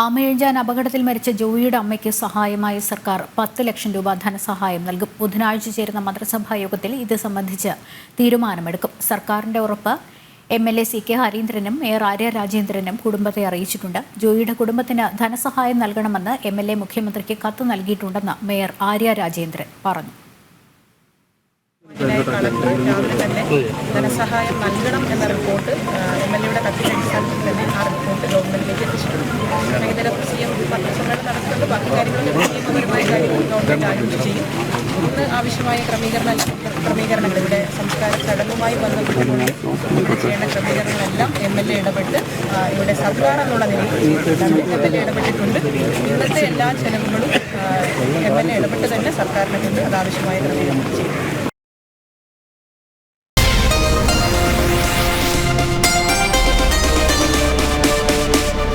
ആമയിഴഞ്ചാൻ അപകടത്തിൽ മരിച്ച ജോയിയുടെ അമ്മയ്ക്ക് സഹായമായി സർക്കാർ പത്ത് ലക്ഷം രൂപ ധനസഹായം നൽകും. ബുധനാഴ്ച ചേരുന്ന മന്ത്രിസഭാ യോഗത്തിൽ ഇത് സംബന്ധിച്ച് തീരുമാനമെടുക്കും. സർക്കാരിന്റെ ഉറപ്പ് M L A C K ഹരീന്ദ്രനും mayor Arya രാജേന്ദ്രനും കുടുംബത്തെ അറിയിച്ചിട്ടുണ്ട്. ജോയിയുടെ കുടുംബത്തിന് ധനസഹായം നൽകണമെന്ന് എം എൽ എ മുഖ്യമന്ത്രിക്ക് കത്ത് നൽകിയിട്ടുണ്ടെന്ന് മേയർ ആര്യ രാജേന്ദ്രൻ പറഞ്ഞു. ധനസഹായം നൽകണം എന്ന റിപ്പോർട്ട് എം എൽ എയുടെ കത്തിന്റെ അടിസ്ഥാനത്തിൽ തന്നെ ആ റിപ്പോർട്ട് ആലോചിച്ച് ചെയ്യും ഇന്ന് ആവശ്യമായ ക്രമീകരണ ക്രമീകരണങ്ങൾ ഇവിടെ സംസ്കാര ചടങ്ങുമായി ബന്ധപ്പെട്ടുകൊണ്ട് ചെയ്യേണ്ട ക്രമീകരണങ്ങളെല്ലാം എം എൽ എ ഇടപെട്ട് ഇവിടെ സർക്കാർ എന്നുള്ള നിലയിൽ ഇടപെട്ടിട്ടുണ്ട്. ഇന്നത്തെ എല്ലാ ചെലവുകളും എം എൽ എ ഇടപെട്ട് തന്നെ സർക്കാരിനെ കൊണ്ട് അത് ആവശ്യമായ ക്രമീകരണം ചെയ്യും.